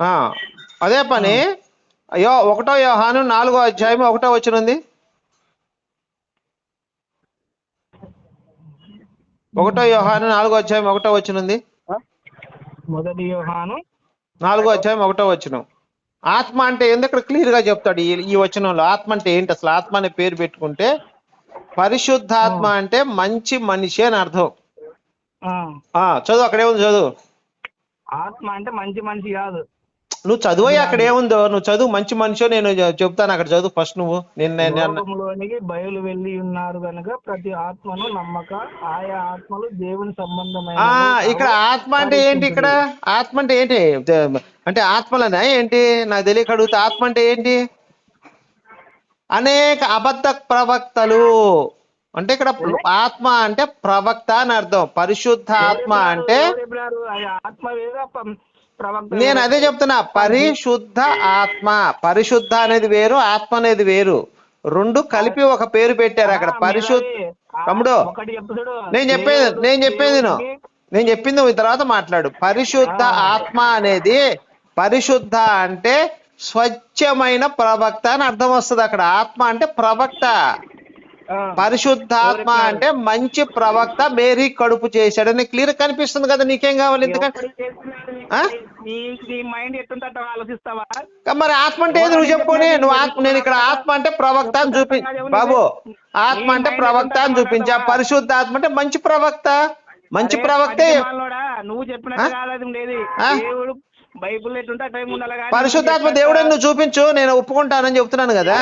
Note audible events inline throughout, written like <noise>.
ఆ, అదే పని. అయ్యో ఒకటో యోహాను నాలుగో అధ్యాయం ఒకటో వచ్చినుంది ఒకటో యోహాను నాలుగో అధ్యాయం ఒకటో వచ్చినుంది మొదటి యోహాను నాలుగో అధ్యాయం ఒకటో వచనం. ఆత్మ అంటే ఏంది? ఇక్కడ క్లియర్గా చెప్తాడు ఈ ఈ వచనంలో. ఆత్మ అంటే ఏంటి? అసలు ఆత్మ అనే పేరు పెట్టుకుంటే పరిశుద్ధాత్మ అంటే మంచి మనిషి అని అర్థం. చదువు అక్కడ ఏముంది? చదువు. ఆత్మ అంటే మంచి మనిషి కాదు. నువ్వు చదువు అక్కడ ఏముందో నువ్వు చదువు మంచి మనిషో నేను చెప్తాను అక్కడ చదువు ఫస్ట్ నువ్వు. నేను బయలు వెళ్ళి ఉన్నారు కనుక ప్రతి ఆత్మను నమ్మక ఆయా ఆత్మలు దేవుని సంబంధమైన ఇక్కడ ఆత్మ అంటే ఏంటి ఇక్కడ? ఆత్మ అంటే ఏంటి? అంటే ఆత్మలనా ఏంటి? నాకు తెలియక అడుగుతా. ఆత్మ అంటే ఏంటి? అనేక అబద్ధ ప్రవక్తలు. అంటే ఇక్కడ ఆత్మ అంటే ప్రవక్త అని అర్థం. పరిశుద్ధ ఆత్మ అంటే ఆత్మ నేను అదే చెప్తున్నా పరిశుద్ధ ఆత్మ పరిశుద్ధ అనేది వేరు ఆత్మ అనేది వేరు. రెండు కలిపి ఒక పేరు పెట్టారు అక్కడ పరిశుద్ధ తమ్ముడు, నేను చెప్పేది నేను చెప్పేది. నేను చెప్పింది తర్వాత మాట్లాడు. పరిశుద్ధ ఆత్మ అనేది పరిశుద్ధ అంటే స్వచ్ఛమైన ప్రవక్త అని అర్థం వస్తుంది అక్కడ. ఆత్మ అంటే ప్రవక్త. పరిశుద్ధాత్మ అంటే మంచి ప్రవక్త. మేరీ కడుపు చేశాడని క్లియర్ కనిపిస్తుంది కదా నీకేం కావాలి? ఎందుకంటే? నీ నీ మైండ్ ఎట్టుంటే అట్లా ఆలోచిస్తావా? మరి ఆత్మ అంటే ఏది? నువ్వు చెప్పుకొని నువ్వు ఆత్మ నేను ఇక్కడ ఆత్మ అంటే ప్రవక్త అని చూపి బాబు ఆత్మ అంటే ప్రవక్త అని చూపించా. పరిశుద్ధ ఆత్మ అంటే మంచి ప్రవక్త. మంచి ప్రవక్తే. నువ్వు చెప్పినట్టు? కాదు? దేవుడు బైబుల్ ఎట్టుంటే టైం ఉండాలి పరిశుద్ధాత్మ దేవుడని నువ్వు చూపించు? నేను ఒప్పుకుంటానని చెప్తున్నాను కదా.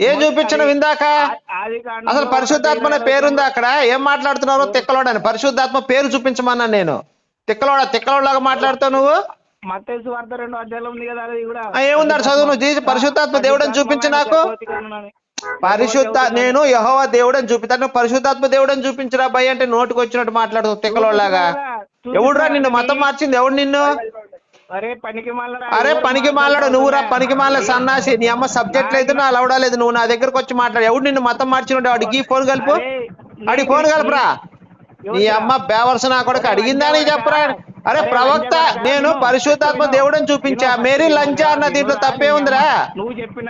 ఏం చూపించను ఇందాక? అసలు పరిశుద్ధాత్మ అనే పేరుందా అక్కడ? ఏం మాట్లాడుతున్నారో తిక్కలోడని. పరిశుద్ధాత్మ పేరు చూపించమన్నాను నేను. తిక్కలోడ తిక్కలోడలాగా మాట్లాడుతావు నువ్వు? మత్తయి సువార్త రెండో అధ్యాయంలో ఉంది కదా అది కూడా. ఆ, ఏముంది ఆడ చదువు నువ్వు పరిశుద్ధాత్మ దేవుడని చూపించు నాకు. పరిశుద్ధ నేను యహోవా దేవుడని చూపిస్తాను పరిశుద్ధాత్మ దేవుడని చూపించరా భయ్ అంటే నోటికి వచ్చినట్టు మాట్లాడుతూ తిక్కలోడలాగా. ఎవడురా నిన్ను? మతం మార్చింది ఎవడు నిన్ను? అరే పనికి అరే పనికి మాలాడు నువ్వురా పనికి మాల సన్నాసి. నీ అమ్మ సబ్జెక్ట్ లేదు నా లవడా లేదు నువ్వు నా దగ్గరకు వచ్చి మాట్లాడు. ఎవడు నిన్ను మతం మార్చినట్టు వాడికి ఫోన్ కలుపు. అడిగి ఫోన్ కలుపురా. నీ అమ్మ బేవర్స నా కొడుకు అడిగిందా నీ చెప్పరా? అరే ప్రవక్త నేను పరిశుద్ధాత్మ దేవుడని చూపించా. మేరీ లంజా అన్న దీంట్లో తప్పే ఉందిరా? నువ్వు చెప్పిన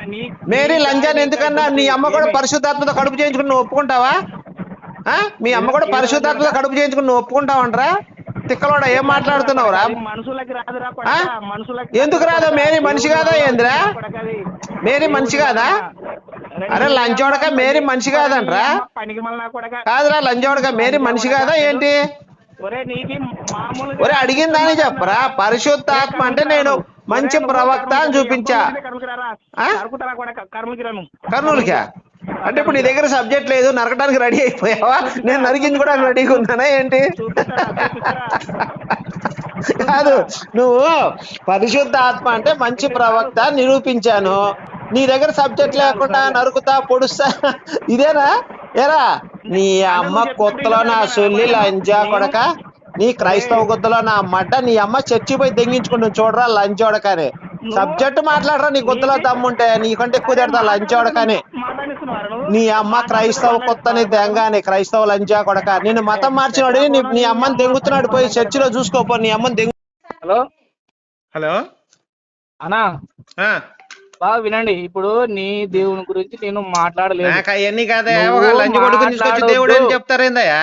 మేరీ లంజాని ఎందుకన్నా? నీ అమ్మ కూడా పరిశుద్ధాత్మతో కడుపు చేయించుకుని నువ్వు ఒప్పుకుంటావా? ఆ? మీ అమ్మ కూడా పరిశుద్ధాత్మతో కడుపు చేయించుకుని నువ్వు ఒప్పుకుంటావంటరా? తిక్కలోడ ఏం మాట్లాడుతున్నావురా? ఎందుకు రాదు? మేరీ మనిషి కాదా ఏందిరా. మేరీ మనిషి కాదా? అరే లంచోడక మేరీ మనిషి కాదంట్రా. పనికి మళ్ళా కొడక కాదురా లంచోడక మేరీ మనిషి కాదా ఏంటి? ఒరే ఒరే అడిగిందని చెప్పరా? పరిశుద్ధాత్మ అంటే నేను మంచి ప్రవక్త అని చూపించా. కర్నూలుకా? అంటే ఇప్పుడు నీ దగ్గర సబ్జెక్ట్ లేదు నరకడానికి రెడీ అయిపోయావా? నేను నరికింది కూడా రెడీగా ఉన్నానా ఏంటి? కాదు నువ్వు పరిశుద్ధ ఆత్మ అంటే మంచి ప్రవక్త నిరూపించాను. నీ దగ్గర సబ్జెక్ట్ లేకుండా నరుకుతా పొడుస్తా. ఇదేనా? ఎరా నీ అమ్మ కొత్తలో నా సొల్లి లంజా కొడక నీ క్రైస్తవ గుద్దలో నా మడ్డ నీ అమ్మ చర్చి పోయి దెంగించుకుంటుంది చూడరా లంచోడకని సబ్జెక్ట్ మాట్లాడరా నీ గుద్దలో దమ్ముంటే నీకంటే ఎక్కువ తిడతా లంచోడకని నీ అమ్మ క్రైస్తవ కొత్తని దెంగాని క్రైస్తవ లంజా కొడక. నిన్ను మతం మార్చినాడు నీ అమ్మని దెంగుతున్నాడు పోయి చర్చిలో చూసుకోపో నీ అమ్మని దెంగు హలో? హలో? అన్నా? బాగా వినండి. ఇప్పుడు నీ దేవుని గురించి నేను మాట్లాడలేదు. నాకు అవన్నీ కాదా. ఒక లంచ్ కొడుకుని తీసుకొచ్చి. దేవుడు అని చెప్తారేందయ్యా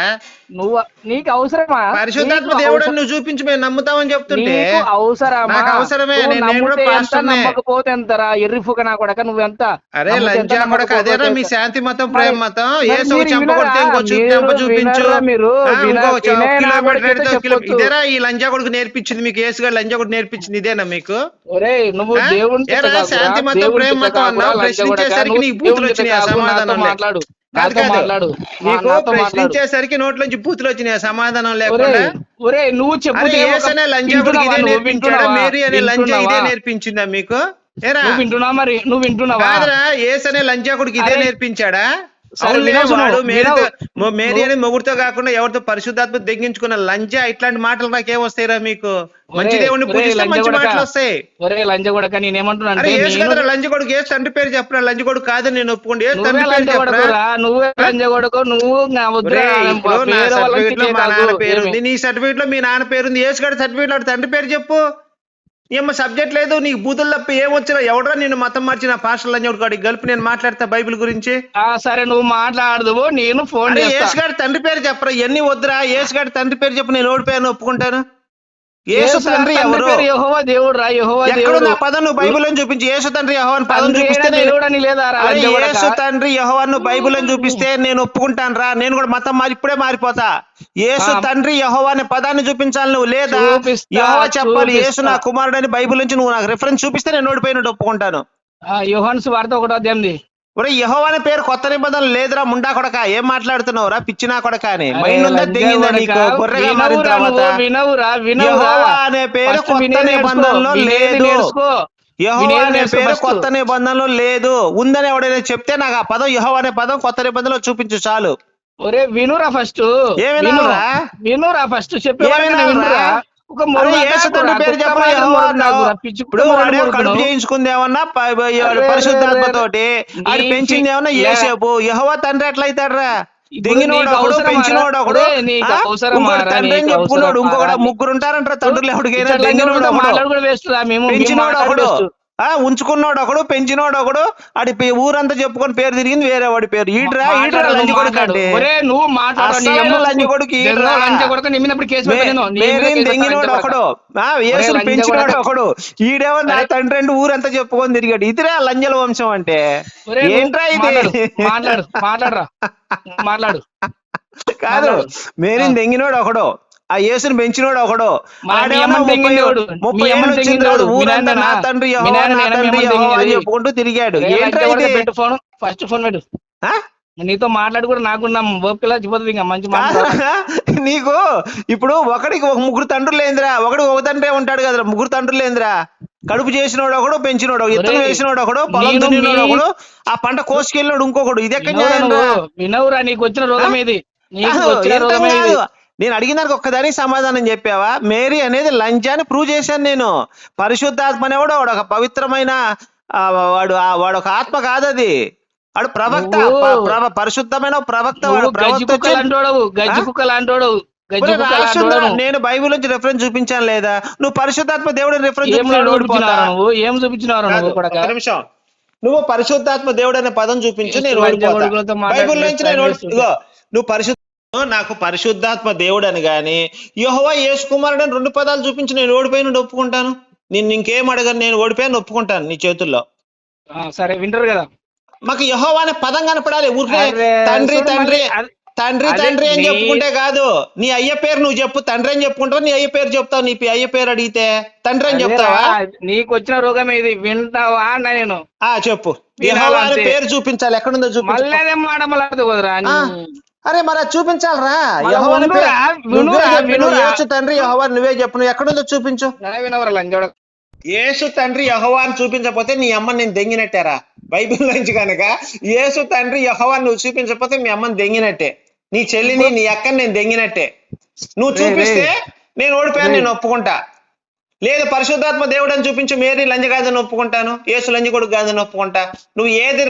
నువ్వు నీకు అవసరమా? పరిశుద్ధాత్మ దేవుడు నువ్వు చూపించి మేము నమ్ముతామని చెప్తుంటే అవసరమా? నాకు అవసరమే. నేను- కూడా పాస్టర్నే. నమ్మకపోతే ఎంతరా? ఎర్రి ఫుక నా కొడక నువ్వెంత అరే లంచా కొడక అదేరా మీ. శాంతి మతం ప్రేమ మతం? ఏ సౌ చెంప? కొడితే ఇంకో చూపు చూపించు. మీరు? కిలోమీటర్. ఇదేరా ఈ లంజా కొడుకు నేర్పించింది మీకు? ఏసుగా లంజా కొడుకు నేర్పించింది ఇదేనా మీకు? ఒరేయ్ నువ్వు తిట్టకాకురా, శాంతి మతం, ప్రేమ మతం అన్నావు, ప్రశ్నించేసరికి నీకు బూతులు వచ్చినాయి, సమాధానం. మాట్లాడు. నీకు ప్రశ్నించేసరికి నోట్లోంచి బూతులు వచ్చినాయి? సమాధానం లేకుండా? ఒరే నువ్వు చెప్పు ఇదే? నేర్పించాడా? మేరీ అనే లంజా ఇదే? నేర్పించిందా మీకు? ఏరా? నువ్వు వింటున్నావా మరి? నువ్వు వింటున్నావా? కాదురా ఏసు అనే లంజా కొడుకు ఇదే నేర్పించాడా? మేరీ అనే మొగుడుతో కాకుండా ఎవరితో పరిశుద్ధాత్మ దెగ్గించుకున్న లంజా ఇట్లాంటి మాటలు నాకేం వస్తాయిరా మీకు మంచి దేవుడిని పూజిస్తే మంచి. మాటలు వస్తాయి ఒరే లంజ కొడక ఏసు నేను లంజ కొడుకు ఏసు తండ్రి పేరు చెప్పరా లంజ కొడుకు కాదని నేను ఒప్పుకోండి నువ్వే తండ్రి పేరు లంజ చెప్పరా కొడకురా నువ్వే లంజ కొడుకు నువ్వు నా సర్టిఫికెట్లో మా నాన్న. పేరు? ఉంది నీ సర్టిఫికెట్లో మీ నాన్న పేరు ఉంది ఏసు గడి సర్టిఫికెట్లో తండ్రి పేరు చెప్పు ఏమో సబ్జెక్ట్ లేదు నీకు బూతులు తప్ప ఏమొచ్చినా ఎవడరా నేను మతం మార్చిన పాస్టర్లు అని కాడికి కలిపి నేను మాట్లాడతా బైబిల్ గురించి? ఆ సరే నువ్వు మాట్లాడదువు నేను ఫోన్ యేసు గారి తండ్రి పేరు చెప్పరా ఎన్ని వద్దురా? యేసు గారి తండ్రి పేరు చెప్పు నేను ఓడిపోయాను ఒప్పుకుంటాను? యేసు తండ్రి ఎవరు? యెహోవా దేవుడు రా యెహోవా ఎక్కడ దేవుడు. నా పదం నువ్వు బైబిల్ అని చూపించి. యేసు తండ్రి యహోవని పదం చూపిస్తే అయిన నేను దేవుడు అని లేదా? యేసు తండ్రి యహోవాను బైబిల్ అని చూపిస్తే నేను ఒప్పుకుంటాను రా. నేను కూడా మతం మారి ఇప్పుడే మారిపోతా. యేసు. తండ్రి యహోవా అనే పదాన్ని చూపించాలి నువ్వు లేదా? యహోవా చెప్పాలి. యేసు నా కుమారుడు అని బైబిల్ నుంచి నువ్వు నాకు రిఫరెన్స్ చూపిస్తే నేను ఓడిపోయినట్టు ఒప్పుకుంటాను. యోహాన్స్ వార్త ఒకటో అధ్యాయంది ఒరే అనే పేరు కొత్త నిబంధనలు లేదురా ముండా కొడక. ఏం మాట్లాడుతున్నావు రా పిచ్చినా కొడక అని. మైండ్ ఉందా కొడకా, నీకు? గొర్రెగా మారిన వినవురా తర్వాత యెహోవా అనే పేరు కొత్త నిబంధనలో లేదు. యహోవా అనే పేరు. కొత్త నిబంధనలో లేదు. ఉందని ఎవడైనా చెప్తే నాకు ఆ పదం యహోవా అనే పదం కొత్త నిబంధనలో చూపించు చాలు. ఒరే వినురా ఫస్ట్. ఏం విను. వినాలిరా? వినురా ఫస్ట్. చెప్పే? వినురా. ఒక పేరు కడుపు. చేయించుకుంది ఏమన్నా? పరిశుద్ధాత్మతోటి ఆడు పెంచింది ఏమన్నా. ఏసేపు యహోవా తండ్రి ఎట్లా అవుతాడ్రా ఇప్పుడు దెంగినోడు ఒకడు? పెంచినోడు ఒకడు తండ్రి అని చెప్పుకున్నాడు? ఇంకొకడు ముగ్గురు ఉంటారంటారా తండ్రులు ఎవడికైనా దెంగినోడు ఒకడు. పెంచినోడు ఒకడు. ఉంచుకున్నోడు ఒకడు పెంచినోడు ఒకడు పే- ఊరంతా చెప్పుకొని పేరు తిరిగింది వేరే వాడి పేరు. ఈడ్రా ఈడ్రా నువ్వు కొడుకు. అంటే. నువ్వు దెంగినోడు ఒకడు. లంజ పెంచినోడు. ఒకడు. ఈడేమో నా. తండ్రి రెండు ఊరంతా చెప్పుకొని తిరిగాడు. ఇదిరా లంజల వంశం అంటే. ఏంట్రా ఇది? మాట్లాడు మాట్లాడరా. మాట్లాడు. కాదు. మేరీని దెంగినోడు ఒకడు. ఆ యేసుని పెంచినోడు ఒకడు. ముప్పై ఏళ్ళు ఊరంతా నా తండ్రి నా అని? చెప్పుకుంటూ తిరిగాడు. ఫోన్. ఫస్ట్ ఫోన్ పెట్టు? నీతో మాట్లాడి కూడా నాకున్న ఓపికలా చిపోతుంది ఇంకా మంచి <laughs> నీకు ఇప్పుడు ఒకడికి ఒక ముగ్గురు తండ్రులు ఏందిరా ఒకడు ఒక తండ్రే ఉంటాడు కదరా ముగ్గురు తండ్రులు ఏందిరా కడుపు చేసినోడు ఒకడు పెంచినోడు ఒరేయ్, వేసినోడు ఒకడు పొలం నేను దున్నినోడు ఒకడు ఆ పంట కోసుకెళ్ళినోడు ఇంకొకడు. ఇది ఎక్కడ వినవురా నీకు వచ్చిన రోగం ఇది నీకు వచ్చిన రోగం. నేను అడిగిన దానికి ఒక్కదానికి సమాధానం చెప్పావా? మేరీ అనేది లంచాన్ని ప్రూవ్ చేశాను నేను. పరిశుద్ధాత్మ అనేవాడు వాడు ఒక పవిత్రమైన వాడు వాడు ఒక ఆత్మ కాదు అది వాడు ప్రవక్త పరిశుద్ధమైన ప్రవక్త వాడు ప్రవక్త నేను బైబిల్ నుంచి రెఫరెన్స్ చూపించాను లేదా? నువ్వు పరిశుద్ధాత్మ దేవుడు రెఫరెన్స్ నువ్వు? ఏం కూడా నిమిషం. నువ్వు పరిశుద్ధాత్మ దేవుడు అనే పదం చూపించు నేను బైబిల్ నుంచి నేను నువ్వు పరిశుద్ధ నాకు పరిశుద్ధాత్మ దేవుడు అని గాని యహోవా యేసు కుమారుడు అని రెండు పదాలు చూపించి నేను ఓడిపోయిన ఒప్పుకుంటాను? నేను ఇంకేం అడగను నేను ఓడిపోయాను ఒప్పుకుంటాను నీ చేతుల్లో. సరే వింటారు కదా? మాకు యహోవా అనే పదం కనపడాలి. ఊరికే తండ్రి తండ్రి తండ్రి తండ్రి అని చెప్పుకుంటే కాదు. నీ అయ్య పేరు నువ్వు చెప్పు తండ్రి అని చెప్పుకుంటావు? నీ అయ్య పేరు చెప్తావు నీ అయ్య పేరు అడిగితే తండ్రి అని చెప్తావా? నీకు వచ్చిన రోగం ఇది వింటావా నేను? ఆ చెప్పు. పేరు చూపించాలి. ఎక్కడుందో చూపించు. మళ్ళీ అదే మాట మళ్ళీ అరే మరి చూపించాలరా. యేసు తండ్రి యహోవా నువ్వే చెప్పు నువ్వు ఎక్కడుందో చూపించు. యేసు తండ్రి యహోవా అని చూపించకపోతే నీ అమ్మ నేను దెంగినట్టారా? బైబిల్ నుంచి కనుక యేసు తండ్రి యహోవా నువ్వు చూపించకపోతే మీ అమ్మని దెంగినట్టే. నీ చెల్లిని నీ అక్కని నేను దెంగినట్టే. నువ్వు చూపిస్తే. నేను ఓడిపోయాను. నేను ఒప్పుకుంటా. లేదు పరిశుద్ధాత్మ దేవుడు అని చూపించు మేరీ లంజ కాదని ఒప్పుకుంటాను యేసు లంజ కొడుకు కాదని ఒప్పుకుంటా. నువ్వు ఏది